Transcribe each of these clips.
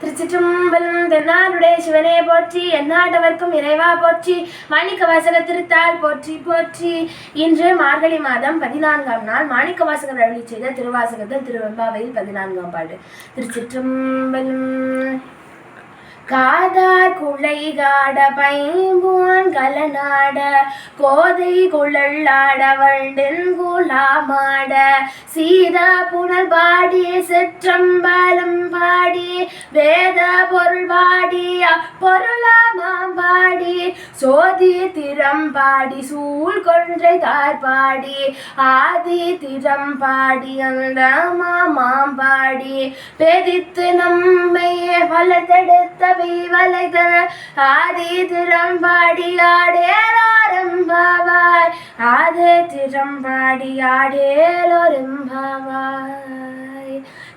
திருச்சிற்றம்பலம் தென்னாருடைய சிவனே போற்றி எந்நாட்டவர்க்கும் இறைவா போற்றி மாணிக்க வாசக திருத்தாள் போற்றி போற்றி. இன்று மார்கழி மாதம் பதினான்காம் நாள் மாணிக்க வாசகர் அருளி செய்த திருவாசகத்தில் திருவெம்பாவையில் பதினான்காம் பாடு. திருச்சிற்றம்பலம். காதார் குலை காட பைம்பூன் கலநாட கோதை குழல்லாட வண்டின் குலாமாட. சீதா புனல் பாடி சிற்றம்பலம் பாடி வேத பொருள் பாடி அப்பொருளாமாம் பாடி. சோதி திறம் பாடி சூழ் கொன்றை தார் பாடி. ஆதி திறம் பாடி அந்த மாமாம் பாடி. பெரித்து நம்மை வளர்த்தெடுத்த வளைதன ஆதி திறம் பாடி ஆடேலாரம்பாவாய் ஆதே திறம் பாடி ஆடேலோரம்பாவாய்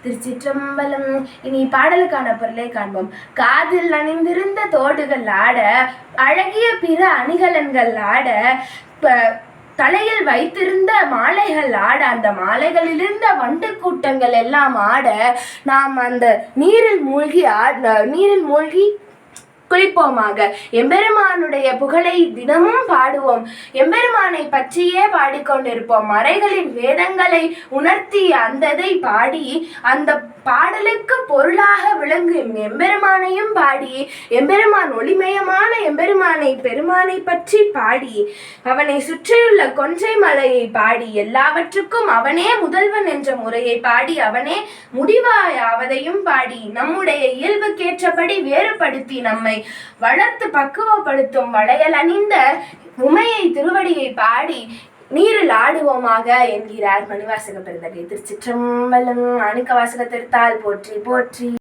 திருச்சிற்றம்பலம். இனி பாடலுக்கான பொருளை காண்போம். காதில் அணிந்திருந்த தோடுகள் ஆட அழகிய பிற அணிகலன்கள் ஆட தலையில் வைத்திருந்த மாலைகள் ஆட அந்த மாலைகளில் இருந்த வண்டு கூட்டங்கள் எல்லாம் ஆட நாம் அந்த நீரில் மூழ்கி ஆட் நீரில் மூழ்கி குளிப்போமாக எம்பெருமானுடைய புகழை தினமும் பாடுவோம். எம்பெருமானை பற்றியே பாடிக்கொண்டிருப்போம். மறைகளின் வேதங்களை உணர்த்தி அந்ததை பாடி அந்த பாடலுக்கு பொருளாக விளங்கும் எம்பெருமானையும் பாடி எம்பெருமான் ஒளிமயமாக எம்பெருமானை பெருமானை பற்றி பாடி அவனை சுற்றியுள்ள கொன்றை மலையை பாடி எல்லாவற்றுக்கும் அவனே முதல்வன் என்ற முறையை பாடி அவனே முடிவாயாவதையும் பாடி நம்முடைய இயல்புக்கேற்றபடி வேறுபடுத்தி நம்மை வளர்த்து பக்குவப்படுத்தும் வளையல் அணிந்த உமையை திருவடியை பாடி நீரில் ஆடுவோமாக என்கிறார் மணிவாசக பெருந்தகை திருச்சிற்றம்பலம் அணுக்க வாசக திருத்தால் போற்றி போற்றி.